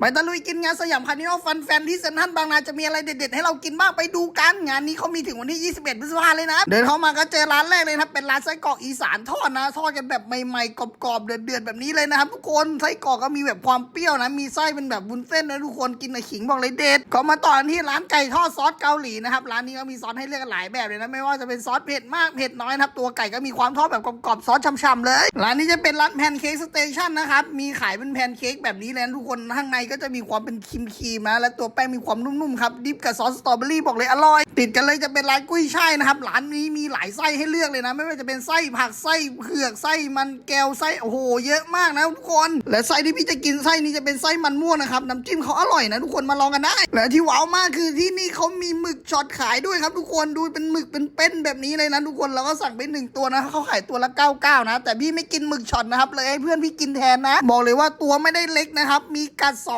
ไปตะลุยกินงานสยามคานิวัลฟันแฟนที่เซ็นทรัลบางนาจะมีอะไรเด็ดๆ ให้เรากินบ้างไปดูกัน งานนี้เขามีถึงวันที่ 21 พฤษภาเลยนะ เดินเข้ามาก็เจอร้านแรกเลยนะครับเป็นร้านไส้กรอกอีสานทอดนะทอดกันแบบใหม่ๆ กรอบๆ เดือดๆ แบบนี้เลยนะครับทุกคนไส้กรอกก็มีแบบความเปรี้ยวนะ มีไส้เป็นแบบวุ้นเส้นนะทุกคนกินในขิงบอกเลยเด็ดก็มาต่อกันที่ร้านไก่ทอดซอสเกาหลีนะครับร้านนี้ก็มีซอสให้เลือกหลายแบบเลยนะไม่ว่าจะเป็นซอสเผ็ดมากเผ็ดน้อยนะครับตัวไก่ก็มีความทอดแบบกรอบๆซอสช่ำๆเลย ร้านนี้จะเป็นร้านแพนเค้กสเตชันนะครับมีขายเป็นแพนเค้กแบบนี้เลยทุกคนข้างในก็จะมีความเป็นครีมครีมๆนะ และตัวแป้งมีความนุ่มๆครับ ดิฟกับซอสสตรอเบอรี่บอกเลยอร่อย ติดกันเลยจะเป็นร้านกุ้ยช่ายนะครับร้านนี้มีหลายไส้ให้เลือกเลยนะ ไม่ว่าจะเป็นไส้ผักไส้เผือกไส้มันแก้วไส้โอ้โหเยอะมากนะทุกคน และไส้ที่พี่จะกินไส้นี้จะเป็นไส้มันม่วงนะครับน้ำจิ้มเขาอร่อยนะทุกคนมาลองกันได้และที่ว้าวมากคือที่นี่เขามีหมึกช็อตขายด้วยครับ ทุกคนดูเป็นหมึกเป็นเป็นแบบนี้เลยนะทุกคนเราก็สั่งไปหนึ่งตัวนะเขาขายตัวละ99นะแต่พี่ไม่กินหมึกช็อตนะครับเลยให้เพื่อนพี่กินแทนนะ บอกเลยว่าตัวไม่ได้เล็กนะครับมีกัดสอง